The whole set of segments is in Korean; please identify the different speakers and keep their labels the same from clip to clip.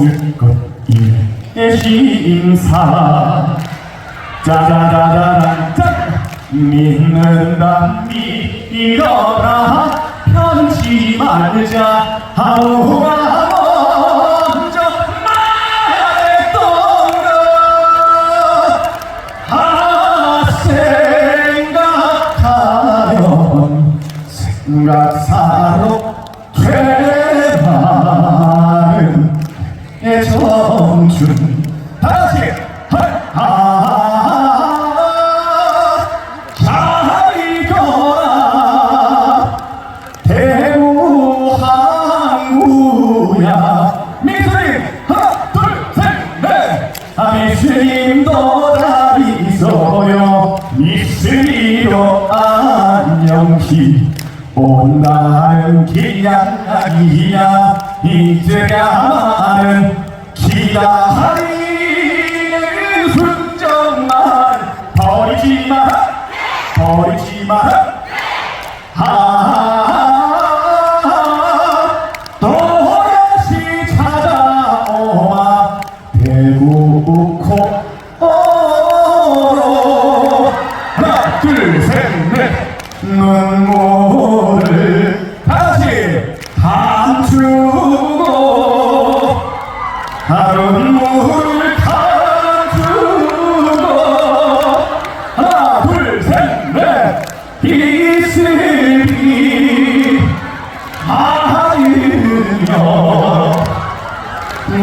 Speaker 1: 없을 것이의 심사. 짜자자자잔 짠 믿는다. 믿어라 편치 말자 아 생각하면 생각사로 이야 이제야는 기다리는 순정만 버리지마. 버리지마. 아, 물을 감추고. 하나 둘셋넷. 이슬이 하이며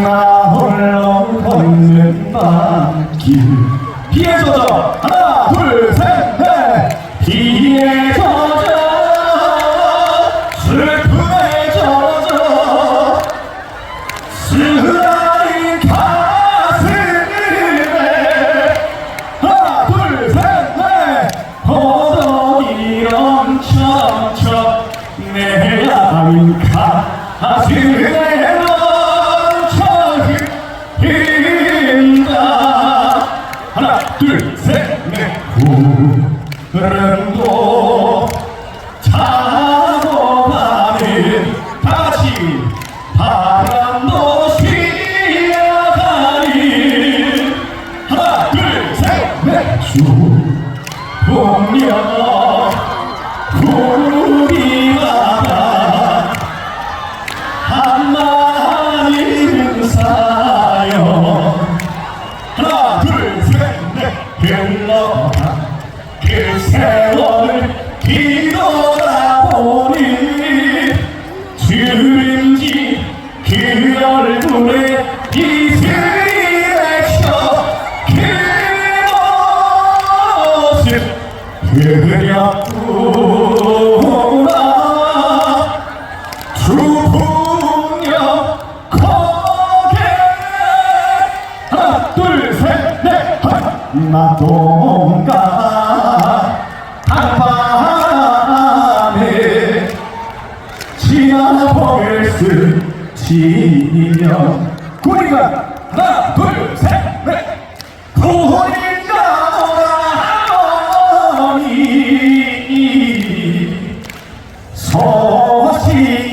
Speaker 1: 나 홀로 걷는 밤길. 비에 젖어 하나 둘셋넷. 비에 젖어 주인지 그 얼굴에 이슬이 맺혀 그 모습 그렸구나 주풍녀 거게 하나 둘셋넷 마동가 구리가 하나 둘셋넷. 구리가 오라니 소식이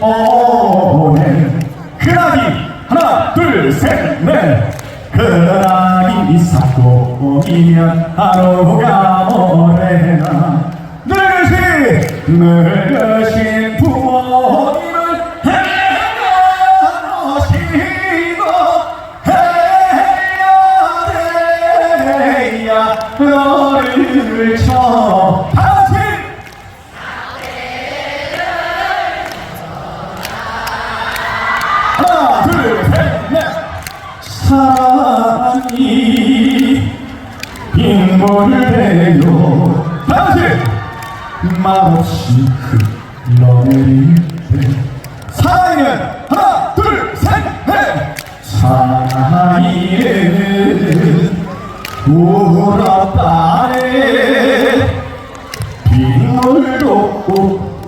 Speaker 1: 오네. 그라기 하나 둘셋넷. 그라기 사고이면 하루가 오래나 늙으신 늙으신 너를 쳐 다시 하나 둘셋넷. 사랑이 인물되요. 다시 말없이 흘러내릴 때. 사랑은 하나 둘셋넷. 사랑이는 울었다네 빗물도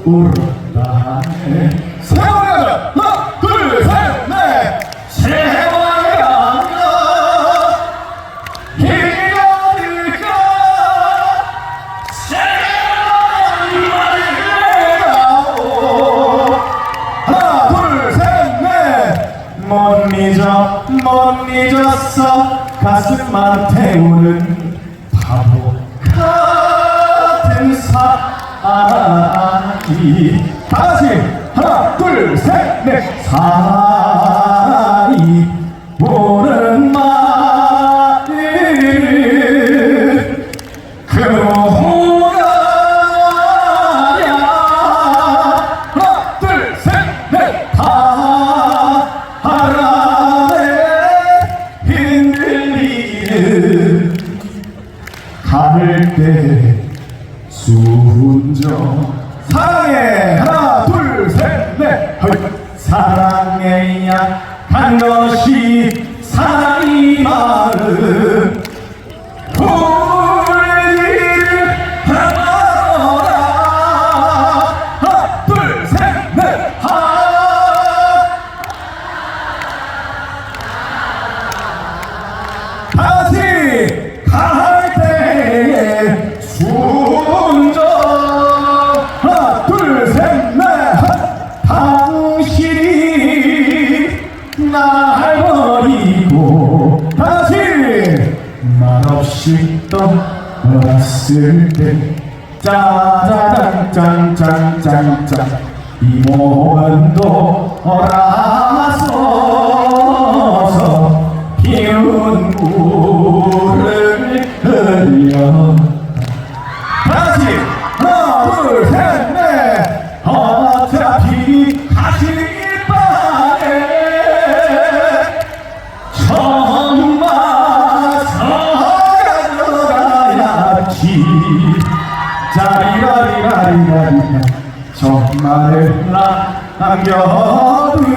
Speaker 1: 울었다네. 세월아 하나 둘셋넷. 세월아 기다릴까? 세월아 하나. 둘셋넷. 뭐못 잊었어 가슴만 태우는 바보. 같은 사이. 다시 하나 둘 셋 넷. 사이 갈대 순정. 사랑해. 하나 둘셋넷. 사랑해야. 한 것이 사랑이 마음 떠났을 때 짜자잔 짠짠짠짠 이 몸도 돌아서서. 피운 물을 흘려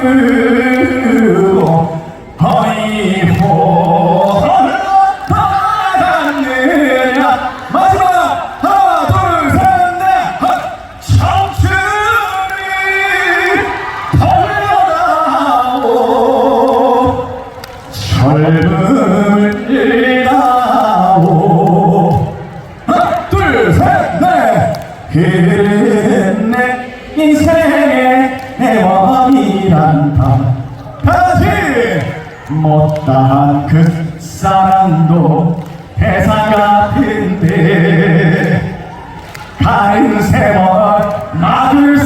Speaker 1: 남겨두고 어이 못다한 그 사랑도 대사 같은데 가는 세월 막을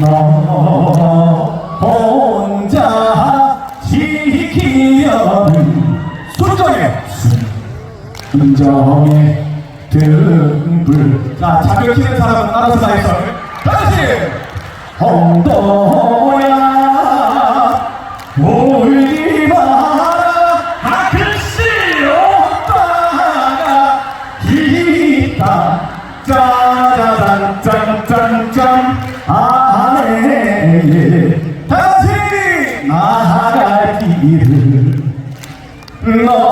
Speaker 1: 너 혼자 지키려는 순정의 순정의 등불. 자 자격 치는 사람은 알아서 다 했어. 다시 홍도야 너